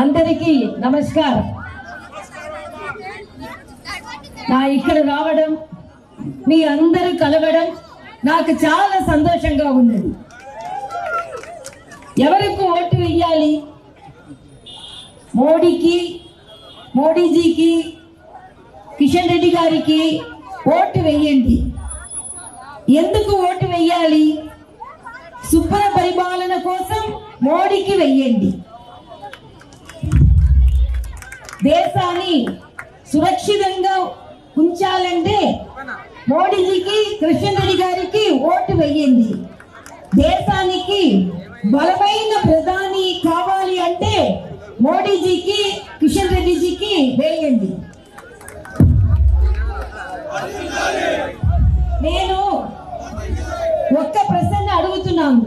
అందరికీ నమస్కారం. నా ఇక్కడ రావడం మీ అందరూ కలవడం నాకు చాలా సంతోషంగా ఉన్నది. ఎవరికి ఓటు వెయ్యాలి? మోడీకి మోడీజీకి కిషన్ రెడ్డి గారికి ఓటు వెయ్యండి. ఎందుకు ఓటు వెయ్యాలి? శుభ్ర పరిపాలన కోసం మోడీకి వెయ్యండి. దేశాన్ని సురక్షితంగా ఉంచాలంటే మోడీజీకి కృష్ణ రెడ్డి గారికి ఓటు వేయింది దేశానికి బలమైన ప్రధాని కావాలి అంటే మోడీజీకి కిషన్ రెడ్డిజీకి వేయండి నేను ఒక్క ప్రశ్న అడుగుతున్నాను.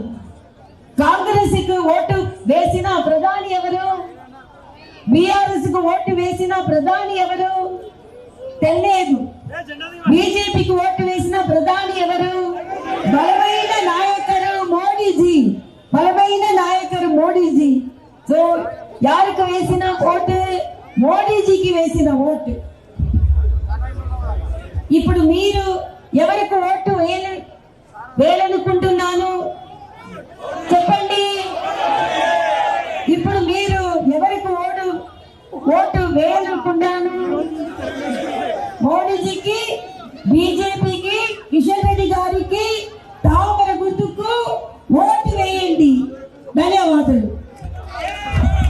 కాంగ్రెస్ ఓటు వేసిన ప్రధాని ఎవరు? బిఆర్ ఓటు వేసిన ప్రధాని ఎవరు? తెలియదు బీజేపీకి ఓటు వేసిన ప్రధాని ఎవరు? బలమైన నాయకరు మోడీజీ. బలమైన నాయకుడు మోడీజీ. సో యారికి వేసిన ఓటు? మోడీజీకి వేసిన ఓటు. ఇప్పుడు మీరు ఎవరికి ఓటు వేయ వేయాలనుకుంటున్నాను చెప్పండి. వేయాలనుకుంటాను మోడీజీకి బీజేపీకి కిషన్ రెడ్డి గారికి తామర గుర్తుకు ఓటు వేయండి. ధన్యవాదాలు.